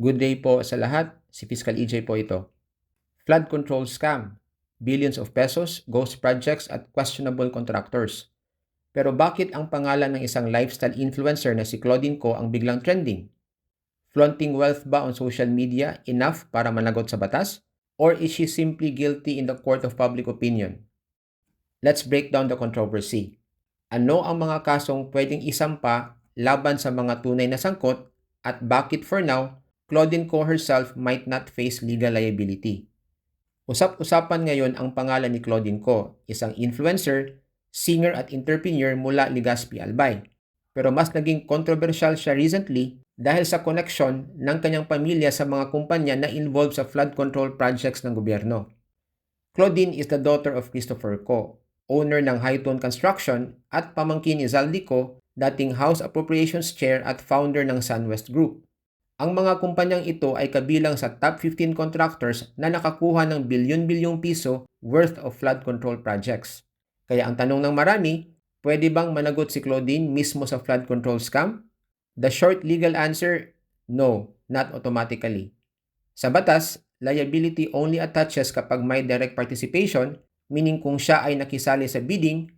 Good day po sa lahat. Si Fiscal EJ po ito. Flood control scam. Billions of pesos, ghost projects at questionable contractors. Pero bakit ang pangalan ng isang lifestyle influencer na si Claudine Co ang biglang trending? Flaunting wealth ba on social media enough para managot sa batas? Or is she simply guilty in the court of public opinion? Let's break down the controversy. Ano ang mga kasong pwedeng isampa laban sa mga tunay na sangkot at bakit for now, Claudine Co herself might not face legal liability? Usap-usapan ngayon ang pangalan ni Claudine Co, isang influencer, singer at entrepreneur mula Legazpi, Albay. Pero mas naging controversial siya recently dahil sa connection ng kanyang pamilya sa mga kumpanya na involved sa flood control projects ng gobyerno. Claudine is the daughter of Christopher Co, owner ng Hightone Construction at pamangkin ni Zaldi Co, dating House Appropriations Chair at founder ng SunWest Group. Ang mga kumpanyang ito ay kabilang sa top 15 contractors na nakakuha ng bilyon-bilyong piso worth of flood control projects. Kaya ang tanong ng marami, pwede bang managot si Claudine mismo sa flood control scam? The short legal answer, no, not automatically. Sa batas, liability only attaches kapag may direct participation, meaning kung siya ay nakisali sa bidding,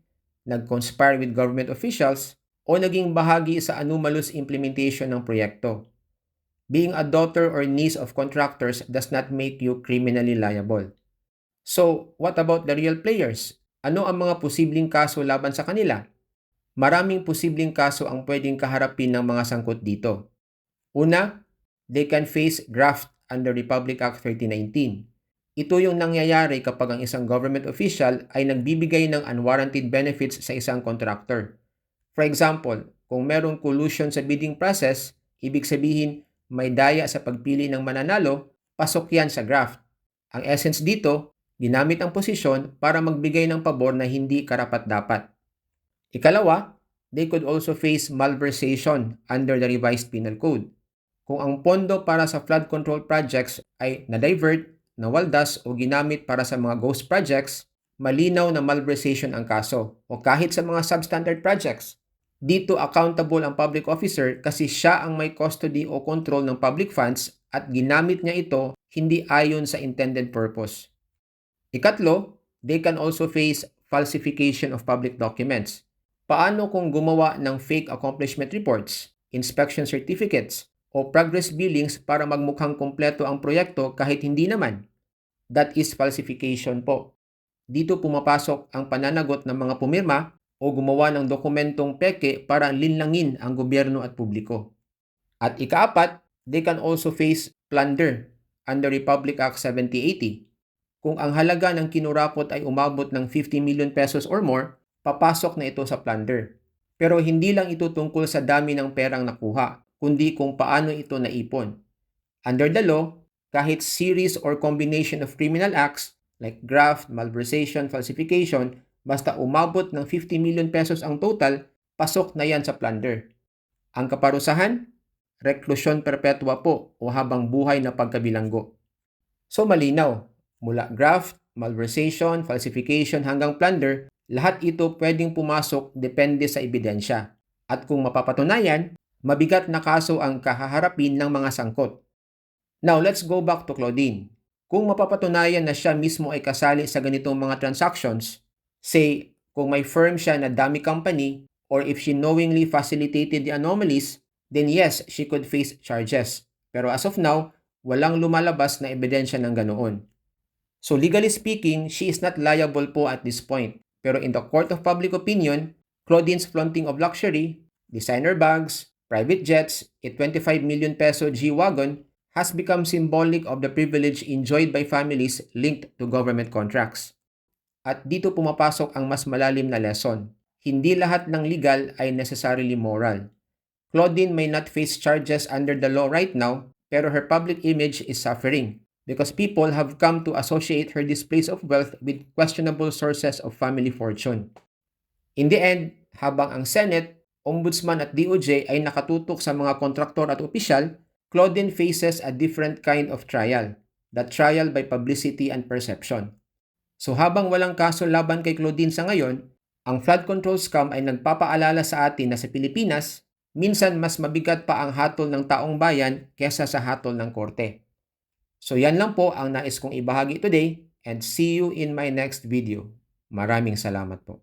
nag-conspire with government officials, o naging bahagi sa anomalous implementation ng proyekto. Being a daughter or niece of contractors does not make you criminally liable. So, what about the real players? Ano ang mga posibleng kaso laban sa kanila? Maraming posibleng kaso ang pwedeng kaharapin ng mga sangkot dito. Una, they can face graft under Republic Act 3019. Ito yung nangyayari kapag ang isang government official ay nagbibigay ng unwarranted benefits sa isang contractor. For example, kung merong collusion sa bidding process, ibig sabihin may daya sa pagpili ng mananalo, pasok yan sa graft. Ang essence dito, ginamit ang posisyon para magbigay ng pabor na hindi karapat-dapat. Ikalawa, they could also face malversation under the revised penal code. Kung ang pondo para sa flood control projects ay na-divert, nawaldas o ginamit para sa mga ghost projects, malinaw na malversation ang kaso o kahit sa mga substandard projects. Dito accountable ang public officer kasi siya ang may custody o control ng public funds at ginamit niya ito hindi ayon sa intended purpose. Ikatlo, they can also face falsification of public documents. Paano kung gumawa ng fake accomplishment reports, inspection certificates, o progress billings para magmukhang kompleto ang proyekto kahit hindi naman? That is falsification po. Dito pumapasok ang pananagot ng mga pumirma o gumawa ng dokumentong peke para linlangin ang gobyerno at publiko. At ikaapat, they can also face plunder under Republic Act 7080. Kung ang halaga ng kinurakot ay umabot ng 50 million pesos or more, papasok na ito sa plunder. Pero hindi lang ito tungkol sa dami ng perang nakuha, kundi kung paano ito naipon. Under the law, kahit series or combination of criminal acts like graft, malversation, falsification Basta umabot ng 50 million pesos ang total, pasok na yan sa plunder. Ang kaparusahan, reklusyon perpetua po o habang buhay na pagkabilanggo. So malinaw, mula graft, malversation, falsification hanggang plunder, lahat ito pwedeng pumasok depende sa ebidensya. At kung mapapatunayan, mabigat na kaso ang kahaharapin ng mga sangkot. Now let's go back to Claudine. Kung mapapatunayan na siya mismo ay kasali sa ganitong mga transactions, Say, kung may firm siya na dummy company or if she knowingly facilitated the anomalies, then yes, she could face charges. Pero as of now, walang lumalabas na ebidensya ng ganoon. So legally speaking, she is not liable po at this point. Pero in the court of public opinion, Claudine's flaunting of luxury, designer bags, private jets, a 25 million peso G-Wagon has become symbolic of the privilege enjoyed by families linked to government contracts. At dito pumapasok ang mas malalim na lesson. Hindi lahat ng legal ay necessarily moral. Claudine may not face charges under the law right now, pero her public image is suffering because people have come to associate her displays of wealth with questionable sources of family fortune. In the end, habang ang Senate, Ombudsman at DOJ ay nakatutok sa mga kontraktor at opisyal, Claudine faces a different kind of trial, the trial by publicity and perception. So habang walang kaso laban kay Claudine sa ngayon, ang flood control scam ay nagpapaalala sa atin na sa Pilipinas, minsan mas mabigat pa ang hatol ng taong bayan kesa sa hatol ng korte. So yan lang po ang nais kong ibahagi today and see you in my next video. Maraming salamat po.